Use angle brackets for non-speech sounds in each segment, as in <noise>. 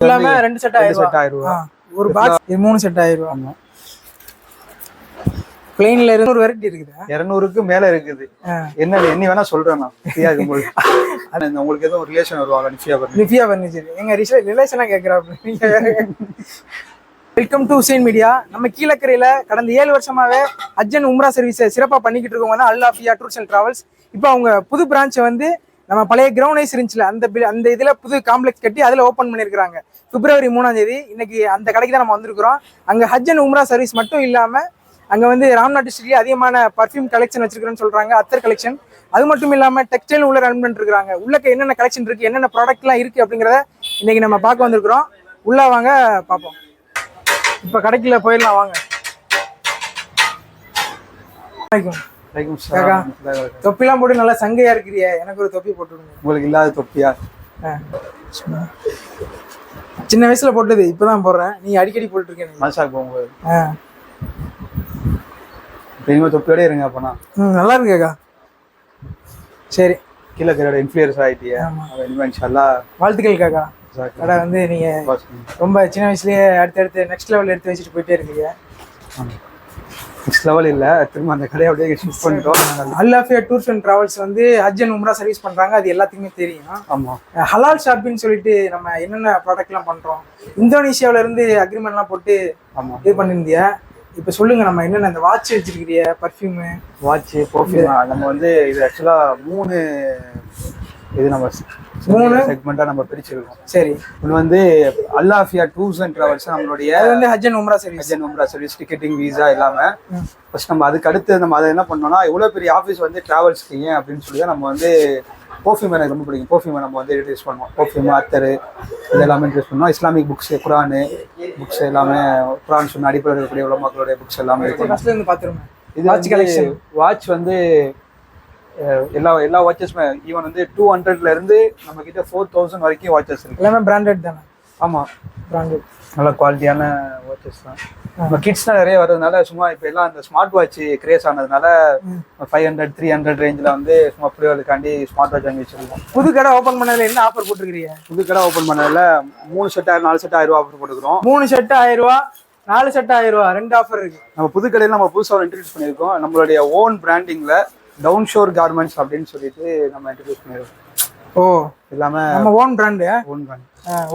இல்லாம ரெண்டு செட் ஆயிரம் செட் ஆயிரம் ஒரு பாக்ஸ் இது மூணு செட் ஆயிரம் பிளெயின்ல இருந்து ஒரு வெரைட்டி இருக்குதா? இருநூறுக்கு மேல இருக்குது. என்ன எண்ணி வேணா சொல்றேன் நான். ஃப்ரீயா இருக்கும்போது உங்களுக்கு. எதுவும் ரிலேஷன் வருவாங்க நிஃபியா பண்ணி நிஃபியா ஃபர்னிச்சர் எங்க ரிலேஷனா கேக்குறாப்ல. வெல்கம் டு ஹுசைன் மீடியா நம்ம கீழக்கரையில கடந்த ஏழு வருஷமாவே அஜன் உம்ரா சர்வீஸை சிறப்பா பண்ணிக்கிட்டு இருக்கவங்க தான் அல்லாஃபியா டூர்ஸ் அண்ட் டிராவல்ஸ் இப்போ அவங்க புது பிரான்ச்சை வந்து நம்ம பழைய கிரவுண்ட் ஐஸ் இருந்துச்சுல அந்த அந்த இதில் புது காம்ப்ளெக்ஸ் கட்டி அதில் ஓப்பன் பண்ணியிருக்கிறாங்க. பிப்ரவரி மூணாம் தேதி இன்னைக்கு அந்த கடைக்கு தான் நம்ம வந்திருக்கிறோம். அங்கே ஹஜ் அண்ட் உம்ரா சர்வீஸ் மட்டும் இல்லாமல் அங்கே வந்து ராம்நாத் டிஸ்ட்ரிக்ட்லேயே அதிகமான பர்ஃப்யூம் கலெக்ஷன் வச்சிருக்கிறேன்னு சொல்கிறாங்க அத்தர் கலெக்ஷன் அது மட்டும் இல்லாமல் டெக்ஸ்டைல் உள்ள ரன் பண்ணிட்டு இருக்காங்க உள்ளக்க என்னென்ன கலெக்ஷன் இருக்குது என்னென்ன ப்ராடக்ட்லாம் இருக்குது அப்படிங்கிறத இன்னைக்கு நம்ம பார்க்க வந்திருக்கிறோம். உள்ளே வாங்க பார்ப்போம். இப்போ கடைக்குள்ள போயிடலாம் வாங்க. வணக்கம். காக்கா. தொப்பிலாம் போட்டு நல்லா சங்கையா இருக்கிறிய? எனக்கு ஒரு தொப்பி போட்டு விடுங்க. உங்களுக்கு இல்லாத தொப்பியா. சின்ன வயசுல போட்டது இப்பதான் போடுறேன். நீ அடிக்கடி போட்டுட்டு இருக்கேன் மனசாக்கு போகும்போது. இனிமே தொப்பியோட இருங்க அப்பனா நல்லா இருக்கேக்கா சரி. கீழே ஆயிட்டியா. ஆமா. அது இனிமே இன்ஷால்லா வாழ்த்துக்கள் காக்கா. கடை வந்து நீங்க ரொம்ப சின்ன வயசுலயே அடுத்தடுத்து நெக்ஸ்ட் லெவல் எடுத்து வச்சுட்டு போயிட்டே இருக்கீங்க. நெக்ஸ்ட் லெவல் இல்ல. திரும்ப அந்த கடையை அப்படியே ஷிஃப்ட் பண்ணிட்டோம். அல்லாஃபியா டூர்ஸ் அண்ட் டிராவல்ஸ் வந்து ஹஜ் அண்ட் உம்ரா சர்வீஸ் பண்றாங்க. அது எல்லாத்துக்குமே தெரியும். ஆமா. ஹலால் ஷாப்பின்னு சொல்லிட்டு நம்ம என்னென்ன ப்ராடக்ட்லாம் பண்றோம்? இந்தோனேஷியாவுல இருந்து அக்ரிமெண்ட்லாம் போட்டு ஆமா. இது பண்ணியிருந்தியா இப்போ சொல்லுங்க நம்ம என்னென்ன இந்த வாட்ச் வச்சிருக்கிறிய பர்ஃப்யூமு வாட்ச் பர்ஃப்யூம் நம்ம வந்து இது ஆக்சுவலா மூணு இது நம்ம மூணு? செக்மெண்டா நம்ம பிரிச்சிருக்கோம். சரி. ஒன்று வந்து அல்லாஃபியா டூர்ஸ் அண்ட் டிராவல்ஸ் நம்மளுடைய வந்து ஹஜ் அண்ட் உம்ரா சர்வீஸ் அஜன் உம்ரா சர்வீஸ் டிக்கெட்டிங் வீசா எல்லாமே ஃபர்ஸ்ட் நம்ம அதுக்கு அடுத்து நம்ம அதை என்ன பண்ணோம்னா இவ்வளோ பெரிய ஆஃபீஸ் வந்து டிராவல்ஸ்க்கு ஏன் அப்படின்னு சொல்லி நம்ம வந்து பர்ஃப்யூம் எனக்கு ரொம்ப பிடிக்கும். பர்ஃப்யூமை நம்ம வந்து யூஸ் பண்ணுவோம். பர்ஃப்யூம் அத்தர் இது எல்லாமே யூஸ் பண்ணுவோம். இஸ்லாமிக் புக்ஸ் குரானு புக்ஸ் எல்லாமே குரான் சொன்ன அடிப்படையில் இருக்கக்கூடிய உலமாக்களுடைய புக்ஸ் எல்லாமே இது Watch collection. வாட்ச் வந்து எல்லா எல்லா வாட்சஸுமே ஈவன் வந்து டூ ஹண்ட்ரட்ல இருந்து நம்ம கிட்ட ஃபோர் தௌசண்ட் வரைக்கும் வாட்சஸ் இருக்கு. எல்லாமே பிராண்டட் தானே? ஆமா. பிராண்டட் நல்ல குவாலிட்டியான வாட்சஸ் தான். நம்ம கிட்ஸ்லாம் நிறைய வர்றதுனால சும்மா இப்போ எல்லாம் அந்த ஸ்மார்ட் வாட்ச் கிரேஸ் ஆனதுனால ஃபைவ் ஹண்ட்ரட் த்ரீ ஹண்ட்ரட் ரேஞ்சில் வந்து சும்மா பிள்ளைகளுக்காண்டி ஸ்மார்ட் வாட்ச் வாங்கி வச்சிருக்கோம். புது கடை ஓபன் பண்ணதுல என்ன ஆஃபர் போட்டிருக்கிறீங்க? புது கடை ஓப்பன் பண்ணதுல மூணு செட் ஆயிரம் நாலு செட் ஆயிரம் ரூபா ஆஃபர் போட்டுக்கிறோம். மூணு செட் ஆயிரம் ரூபா நாலு செட் ஆயிரம் ரூபா ரெண்டு ஆஃபர் இருக்கு. நம்ம புது கடையில் நம்ம புதுசாக இன்ட்ரடியூஸ் பண்ணியிருக்கோம். நம்மளுடைய ஓன் பிராண்டிங்கில் டவுன் ஷோர் கார்மெண்ட்ஸ் அப்படின்னு சொல்லிட்டு நம்ம இன்ட்ரடியூஸ் பண்ணியிருக்கோம் ஓ எல்லாமே நம்ம ஓன் பிராண்டு ஓன் பிராண்ட்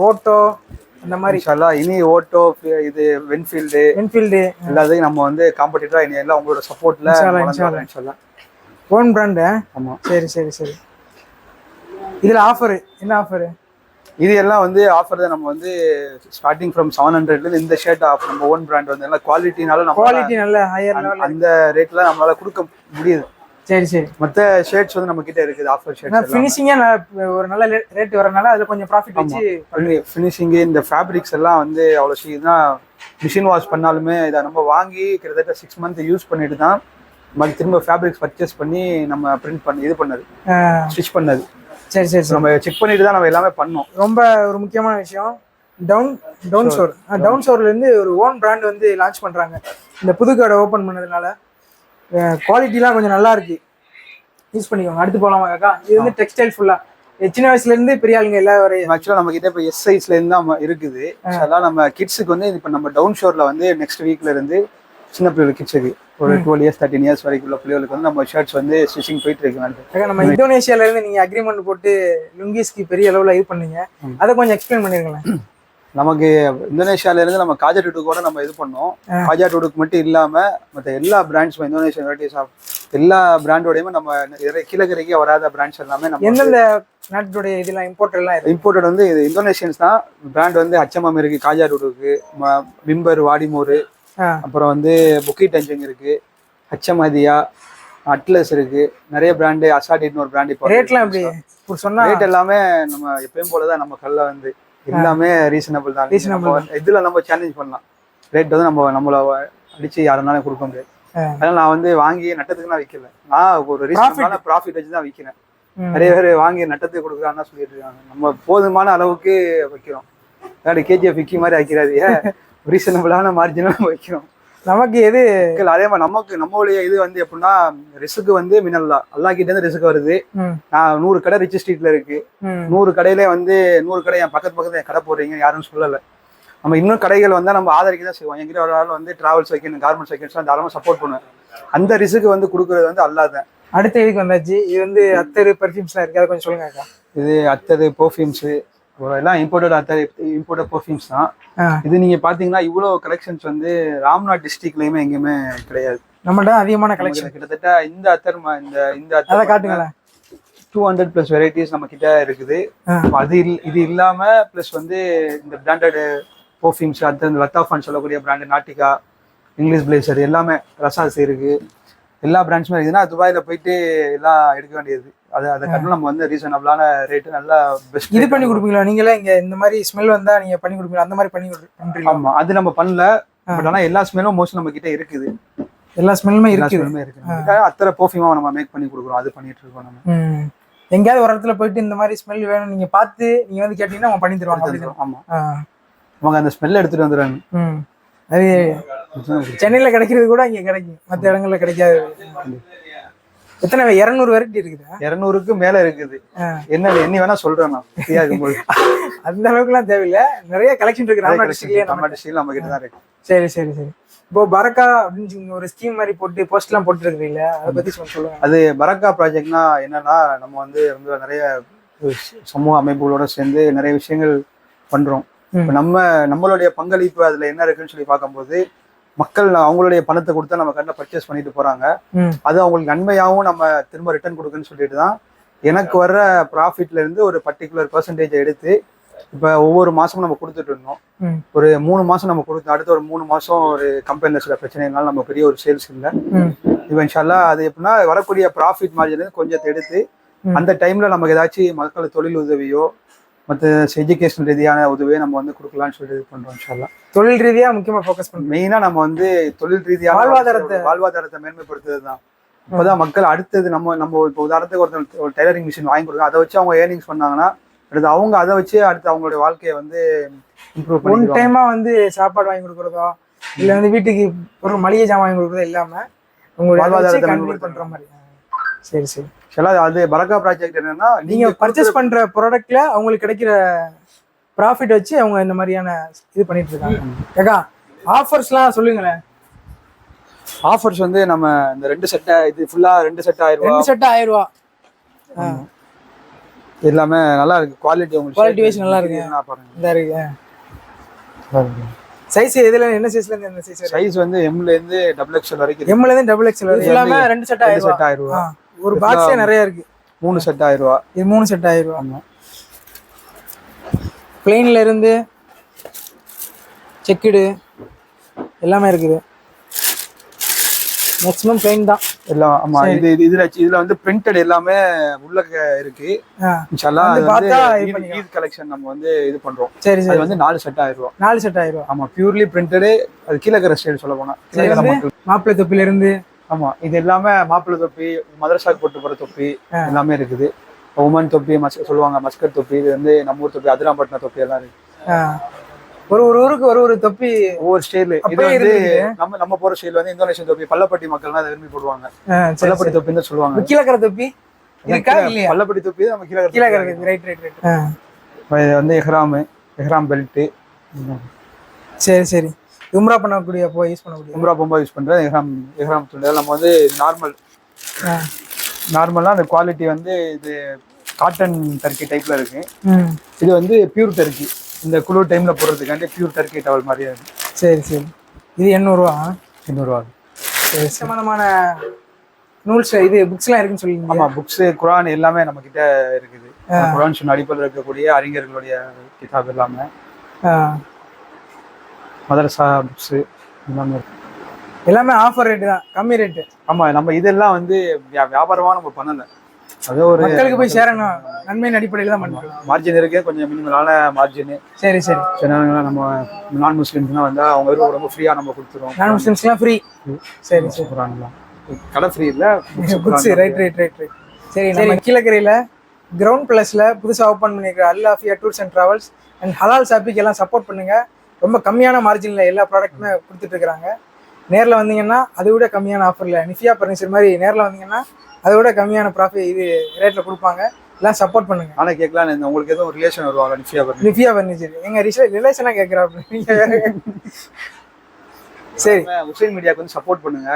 ஓட்டோ அந்த மாதிரி. இன்ஷால்லா இனி ஓட்டோ இது வென்ஃபீல்டு என்ஃபீல்டு எல்லாத்தையும் நம்ம வந்து காம்படிட்டரா இனி எல்லாம் உங்களோட சப்போர்ட்ல. இன்ஷால்லா ஓன் பிராண்டு ஆமா. சரி சரி சரி. இதுல ஆஃபர் என்ன ஆஃபர் இது எல்லாம் வந்து ஆஃபர் தான் நம்ம வந்து ஸ்டார்டிங் ஃப்ரம் செவன் ஹண்ட்ரட்ல இந்த ஷர்ட் ஆஃப் நம்ம ஓன் பிராண்ட் வந்து எல்லாம் குவாலிட்டினால நம்ம குவாலிட்டி நல்ல ஹையர் அந்த ரேட்ல நம்மளால கொடுக்க முடியுது. சரி சரி. மத்த ஷர்ட்ஸ் வந்து நம்ம கிட்ட இருக்குது ஆஃபர் ஷர்ட்ஸ் ஃபினிஷிங்கா ஒரு நல்ல ரேட் வரனால அதுல கொஞ்சம் ப்ராஃபிட் வச்சு ஃபினிஷிங் இந்த ஃபேப்ரிக்ஸ் எல்லாம் வந்து அவ்வளோ சீக்கிரம் மிஷின் வாஷ் பண்ணாலுமே இதை நம்ம வாங்கி கிட்டத்தட்ட சிக்ஸ் மந்த் யூஸ் பண்ணிட்டு தான் மறுபடியும் திரும்ப ஃபேப்ரிக்ஸ் பர்ச்சேஸ் பண்ணி நம்ம பிரிண்ட் பண்ணி இது பண்ணது. ஸ்டிச் பண்ணது. சரி சரி நம்ம செக் பண்ணிட்டு தான் நம்ம எல்லாமே பண்ணோம். ரொம்ப ஒரு முக்கியமான விஷயம். டவுன் டவுன் ஷோர் டவுன் ஷோர்ல இருந்து ஒரு ஓன் பிராண்ட் வந்து லான்ச் பண்றாங்க. இந்த புது கடை ஓபன் பண்ணதுனால. குவாலிட்டிலாம் கொஞ்சம் நல்லா இருக்கு யூஸ் பண்ணிக்கோங்க. அடுத்து போலாமா காக்கா? இது வந்து டெக்ஸ்டைல் ஃபுல்லா சின்ன வயசுல இருந்து பெரிய ஆளுங்க எல்லா வரையும் ஆக்சுவலாக நம்ம கிட்ட இப்போ எஸ் சைஸ்ல இருந்து தான் இருக்குது. அதெல்லாம் நம்ம கிட்ஸுக்கு வந்து இப்போ நம்ம டவுன் ஷோர்ல வந்து நெக்ஸ்ட் வீக்ல இருந்து சின்ன பிள்ளைகள் கிட்ஸுக்கு ஒரு டுவெல் இயர்ஸ் தேர்ட்டின் இயர்ஸ் வரைக்கும் உள்ள பிள்ளைகளுக்கு வந்து நம்ம ஷர்ட்ஸ் வந்து ஸ்டிச்சிங் போயிட்டு இருக்கு நம்ம இந்தோனேஷியால இருந்து நீங்க அக்ரிமெண்ட் போட்டு லுங்கிஸ்க்கு பெரிய அளவுல இது பண்ணீங்க. அதை கொஞ்சம் எக்ஸ்பிளைன் பண்ணிருங்களேன். <coughs> நமக்கு இந்தோனேஷியால இருந்து நம்ம காஜா டூடுக்கு கூட நம்ம இது பண்ணோம். காஜா டூடுக்கு மட்டும் இல்லாம மற்ற எல்லா பிராண்ட்ஸ் இந்தோனேஷியா வெரைட்டிஸ் ஆஃப் எல்லா பிராண்டோடையுமே நம்ம கீழக்கரைக்கே வராத பிராண்ட்ஸ் எல்லாமே நம்ம எந்தெந்த நாட்டுடைய இதெல்லாம் இம்போர்ட் எல்லாம் இருக்கு? இம்போர்ட்டட் வந்து இது இந்தோனேஷியன்ஸ் தான். பிராண்ட் வந்து ஹச்எம்எம் இருக்கு காஜா டூடுக்கு மிம்பர் வாடிமோர் ஆ. அப்புறம் வந்து புக்கி டஞ்சங் இருக்கு ஹச்சமதியா அட்லஸ் இருக்கு நிறைய பிராண்டு அசாடின்னு ஒரு பிராண்ட் இப்போ ரேட்லாம் எப்படி? சொன்னா ரேட் எல்லாமே நம்ம எப்பயும் போலதான் நம்ம கல்ல வந்து எல்லாமே ரீசனபிள் தான். நம்ம இதுல நம்ம சேலஞ்ச் பண்ணலாம். ரேட் வந்து நம்ம நம்மள அடிச்சு யாருனாலும் கொடுக்க முடியாது. அதனால நான் வந்து வாங்கி நட்டத்துக்கு நான் விற்கல நான் ஒரு ரீசனபிளான ப்ராஃபிட் வச்சு தான் விற்கிறேன் ம். நிறைய பேர் வாங்கி நட்டத்துக்கு கொடுக்குறான்னு சொல்லிட்டு இருக்காங்க. நம்ம போதுமான அளவுக்கு வைக்கிறோம். கேஜிஎஃப் விக்கி மாதிரி ஆக்கிறாதீங்க ரீசனபிளான மார்ஜினாக நம்ம வைக்கிறோம். நமக்கு எது மக்கள் அதே மாதிரி நமக்கு நம்மளுடைய இது வந்து எப்படின்னா ரிஸ்க்கு வந்து மின்னல்லா அல்லா கிட்ட இருந்து ரிஸ்க் வருது. நான் நூறு கடை ரிச் ஸ்ட்ரீட்ல இருக்கு. நூறு கடையில வந்து நூறு கடை என் பக்கத்து பக்கத்துல என் கடை போடுறீங்க யாரும் சொல்லல. நம்ம இன்னும் கடைகள் வந்தா நம்ம ஆதரிக்க தான் செய்வோம். என்கிட்ட ஒரு ஆள் வந்து டிராவல்ஸ் வைக்கணும் கார்மெண்ட்ஸ் வைக்கணும் தாராளமாக சப்போர்ட் பண்ணுவேன். அந்த ரிஸ்க்கு வந்து கொடுக்கறது வந்து அல்லாதான் அடுத்த இதுக்கு வந்தாச்சு. இது வந்து அத்தரு பர்ஃப்யூம்ஸ்லாம் இருக்கு. அதை கொஞ்சம் சொல்லுங்க அக்கா. இது அத்தது பெர்ஃப்யூம்ஸு எல்லாம் இம்போர்ட்டட் அத்தர் இம்போர்ட்டட் பெர்ஃப்யூம்ஸ் தான். இது நீங்க பாத்தீங்கன்னா இவ்வளவு கலெக்ஷன்ஸ் வந்து ராம்நாத் டிஸ்ட்ரிக்ட்லயுமே எங்கேயுமே கிடையாது. நம்மள்ட்ட அதிகமான கலெக்ஷன் கிட்டத்தட்ட இந்த அத்தர் இந்த இந்த அதை அத்தர் காட்டுங்களேன் டூ ஹண்ட்ரட் ப்ளஸ் வெரைட்டிஸ் நம்ம கிட்ட இருக்குது. அது இது இல்லாம ப்ளஸ் வந்து இந்த பிராண்டட் பெர்ஃப்யூம்ஸ் அடுத்து இந்த லத்தாஃபான் சொல்லக்கூடிய பிராண்ட் நாட்டிகா இங்கிலீஷ் பிளேசர் எல்லாமே ரசாஸ் இருக்கு. எல்லா பிராண்ட்ஸுமே இருக்குதுன்னா துபாயில போயிட்டு எல்லாம் எடுக்க வேண்டியது. அது அதை கட்டணும் நம்ம வந்து ரீசனபிளான ரேட்டு நல்லா பெஸ்ட் இது பண்ணி கொடுப்பீங்களா? நீங்களே இங்க இந்த மாதிரி ஸ்மெல் வந்தா நீங்க பண்ணி கொடுப்பீங்களா? அந்த மாதிரி பண்ணி பண்றீங்களா? ஆமா அது நம்ம பண்ணல. பட் ஆனா எல்லா ஸ்மெல்லும் மோஸ்ட் நம்ம கிட்ட இருக்குது. எல்லா ஸ்மெல்லுமே இருக்குது. இருக்கு. அத்தனை பெர்ஃப்யூமா நம்ம மேக் பண்ணி கொடுக்குறோம். அது பண்ணிட்டு இருக்கோம் நம்ம. எங்கேயாவது ஒரு இடத்துல போயிட்டு இந்த மாதிரி ஸ்மெல் வேணும் நீங்க பார்த்து நீங்க வந்து கேட்டீங்கன்னா அவங்க பண்ணி தருவாங்க. ஆமா. அவங்க அந்த ஸ்மெல் எடுத்துட்டு வந்துடுறாங்க. அது சென்னையில கிடைக்கிறது கூட இங்க கிடைக்கும். மற்ற இடங்கள்ல கிடைக்காது. எத்தனை இரநூறு வெரைட்டி இருக்குது? இருநூறுக்கு மேல இருக்குது. என்ன எண்ணி வேணா சொல்றேன் நான். ஃப்ரீயா இருக்கும்போது. <laughs> அந்த அளவுக்குலாம் தேவையில்ல. நிறைய கலெக்ஷன் இருக்கு. ராம்நாத் டிஸ்ட்ரிக்ட்லயே நம்ம நம்ம ஸ்டீல் நம்ம கிட்ட தான் இருக்கு. சரி சரி சரி. இப்போ பரக்கா அப்படின்னு ஒரு ஸ்கீம் மாதிரி போட்டு போஸ்ட் எல்லாம் போட்டு அதை பத்தி சொல்லுங்க. அது பரக்கா ப்ராஜெக்ட்னா என்னன்னா நம்ம வந்து ரொம்ப நிறைய சமூக அமைப்புகளோட சேர்ந்து நிறைய விஷயங்கள் பண்றோம். நம்ம நம்மளுடைய பங்களிப்பு அதுல என்ன இருக்குன்னு சொல்லி பார்க்கும்போது மக்கள் அவங்களுடைய பணத்தை கொடுத்தா நம்ம கண்ணில் பர்ச்சேஸ் பண்ணிட்டு போறாங்க. அது அவங்களுக்கு நன்மையாகவும் நம்ம திரும்ப ரிட்டர்ன் கொடுக்குன்னு சொல்லிட்டு தான் எனக்கு வர்ற ப்ராஃபிட்ல இருந்து ஒரு பர்டிகுலர் பர்சன்டேஜ் எடுத்து இப்போ ஒவ்வொரு மாசமும் நம்ம கொடுத்துட்டு இருந்தோம். ஒரு மூணு மாசம் நம்ம கொடுத்தோம் அடுத்த ஒரு மூணு மாசம் ஒரு கம்பெனியில் சில பிரச்சனைனால நம்ம பெரிய ஒரு சேல்ஸ் இல்லை. இப்போ இன்ஷால்லா அது எப்படின்னா வரக்கூடிய ப்ராஃபிட் மார்ஜின் கொஞ்சத்தை எடுத்து. அந்த டைம்ல நமக்கு ஏதாச்சும் மக்களுக்கு தொழில் உதவியோ மற்ற எஜுகேஷன் ரீதியான உதவியோ நம்ம வந்து கொடுக்கலாம்னு சொல்லி இது பண்றோம் இன்ஷால்லா தொழில் ரீதியா முக்கியமா ஃபோக்கஸ் பண்றோம். மெயினா நம்ம வந்து தொழில் ரீதியான வாழ்வாதாரத்தை- வாழ்வாதாரத்தை மேன்மைப்படுத்துறது தான். இப்போதான் மக்கள் அடுத்தது நம்ம நம்ம இப்போ உதாரணத்துக்கு ஒருத்தர் ஒரு டைலரிங் மிஷின் வாங்கி கொடுக்க அதை வச்சு அவங்க ஏர்னிங்ஸ் பண்ணாங்கன்னா அடுத்து அவங்க அதை வச்சு அடுத்து அவங்களுடைய வாழ்க்கையை வந்து இம்ப்ரூவ் ஒன் பண்ணிடுவாங்க. டைமா வந்து சாப்பாடு வாங்கி கொடுக்குறதோ இல்ல வந்து வீட்டுக்கு ஒரு மளிகை ஜாமான் வாங்கி கொடுக்குறதோ இல்லாம உங்களுடைய வாழ்வாதாரத்தை. பண்ற மாதிரி. சரி சரி. ஆக்சுவலா அது பரக்கா ப்ராஜெக்ட் என்னன்னா நீங்க பர்ச்சேஸ் பண்ற ப்ராடக்ட்ல அவங்களுக்கு கிடைக்கிற ப்ராஃபிட் வச்சு அவங்க இந்த மாதிரியான இது பண்ணிட்டு இருக்காங்க. ஏக்கா ஆஃபர்ஸ்லாம் சொல்லுங்களேன். ஆஃபர்ஸ் வந்து நம்ம இந்த ரெண்டு செட்டை இது ஃபுல்லா ரெண்டு செட் ஆயிரம் ரெண்டு செட் ஆயிரம் ரூபா எல்லாமே நல்லா இருக்கு. குவாலிட்டி உங்களுக்கு Quality wise நல்லா இருக்கு. நான் பாருங்க. இந்த இருக்கு. சைஸ் எதுல என்ன சைஸ்ல இருந்து என்ன சைஸ் சைஸ் வந்து எம்ல இருந்து டபுள் எக்ஸ்எல் வரைக்கும். எம்ல இருந்து டபுள் எக்ஸ்எல் வரைக்கும். இல்லாம ரெண்டு செட் ஆயிரம் ரூபா செட் ஆயிரம் ஆ, ரூபாய் ஒரு பாக்ஸே நிறைய இருக்கு. மூணு செட் ஆயிரம் இது மூணு செட் ஆயிரம் ரூபா ஆமா. பிளெயின்ல இருந்து செக்குடு எல்லாமே இருக்குது. மேக்ஸிமம் பிளெயின் தான். எல்லாம் ஆமா இது இது இதுல இதுல வந்து பிரிண்டட் எல்லாமே உள்ள இருக்கு. வந்து பார்த்தா ஈத்- கலெக்ஷன் நம்ம வந்து இது பண்றோம். சரி சரி. வந்து நாலு செட் ஆயிரம் ரூபாய் நாலு செட் ஆயிரம் ஆமா பியூர்லி பிரிண்டடு அது கீழக்கரை ஸ்டைல் சொல்ல போனா. மாப்பிள்ளை தொப்பில இருந்து ஆமா இது எல்லாமே மாப்பிள்ளை தொப்பி மதரசாக்கு போட்டு போற தொப்பி. எல்லாமே இருக்குது. உமன் தொப்பி மஸ் சொல்லுவாங்க மஸ்கட் தொப்பி இது வந்து நம்ம ஊர் தொப்பி அதிராம்பட்டினம் தொப்பி எல்லாம் இருக்கு. ஒரு ஒரு ஊருக்கு ஒரு ஒரு தொப்பி ஒவ்வொரு ஸ்டைல் இது வந்து. நம்ம நம்ம போற ஸ்டைல் வந்து இந்தோனேஷியன் தொப்பி பள்ளப்பட்டி மக்கள்லாம் அதை விரும்பி போடுவாங்க. பள்ளப்பட்டி. தொப்பின்னு சொல்லுவாங்க. கீழக்கரை தொப்பி? இருக்கா இல்லையா? பள்ளப்பட்டி தொப்பி நம்ம கீழே கீழக்கரை தொப்பி. ரைட் ரைட் ரைட் இது வந்து எஹ்ராமு எஹ்ராம் பெல்ட் சரி சரி. உம்ரா பண்ணக்கூடிய போய் யூஸ் பண்ணக்கூடிய? உம்ரா பொம்பா யூஸ் பண்றது எஹ்ராம் எஹ்ராம் துண்டு நம்ம வந்து நார்மல் ஆ, நார்மலா அந்த குவாலிட்டி வந்து இது காட்டன் டர்க்கி டைப்ல இருக்கு. இது வந்து பியூர் டர்க்கி இந்த குளிர் டைம்ல போடுறதுக்காண்டி பியூர் டர்க்கி டவல் மாதிரியே இருக்கு சரி சரி. இது எண்ணூறுவா இன்னொருவா சரி சம்பந்தமான நூல்ஸ் இது புக்ஸ்லாம் இருக்குன்னு சொல்லிங்க ஆமா புக்ஸ் குரான் எல்லாமே நம்ம கிட்ட இருக்குது. குரான் சொன்ன அடிப்படையில் இருக்கக்கூடிய அறிஞர்களுடைய கிதாப் எல்லாமே. மதரசா புக்ஸ் எல்லாமே. எல்லாமே ஆஃபர் ரேட்டு தான். கம்மி ரேட்டு ஆமா நம்ம இதெல்லாம் வந்து வியா- வியாபாரமா நம்ம பண்ணல. அது ஒரு மக்களுக்கு போய் சேரணும். நன்மையின் அடிப்படையில் தான் பண்ணுறோம். மார்ஜின் இருக்கு கொஞ்சம் மினிமலான மார்ஜின் சரி சரி. சில நம்ம நான் முஸ்லிம்ஸ்லாம் வந்து அவங்க ரொம்ப ஃப்ரீயா நம்ம கொடுத்துருவோம். நான் முஸ்லிம்ஸ்லாம் ஃப்ரீ சரி குரான்லாம் கடை ஃப்ரீ இல்ல? Books right right right right சரி நம்ம கீழக்கரையில் கிரவுண்ட் ப்ளஸில் புதுசாக ஓப்பன் பண்ணியிருக்கிற Alafiya tours and travels and halal ஷாப்பிக்கு எல்லாம் சப்போர்ட் பண்ணுங்க. ரொம்ப கம்மியான மார்ஜினில் எல்லா ப்ராடக்ட்டுமே கொடுத்துட்டு இருக்கிறாங்க நேரில் வந்தீங்கன்னா அதை விட கம்மியான ஆஃபரில் நிஃபியா ஃபர்னிச்சர் மாதிரி நேரில் வந்தீங்கன்னா அதை விட கம்மியான ப்ராஃபிட் இது ரேட்டில் கொடுப்பாங்க. எல்லாம் சப்போர்ட் பண்ணுங்க. ஆனா கேட்கலாம் உங்களுக்கு எதுவும் ரிலேஷன் வருவாங்க நிஃபியா பண்ணி நிஃபியா ஃபர்னிச்சர் எங்க ரிஷ ரிலேஷனாக கேட்குறாப்ல. நீங்கள் சரி. உசைன் மீடியாவுக்கு வந்து சப்போர்ட் பண்ணுங்க.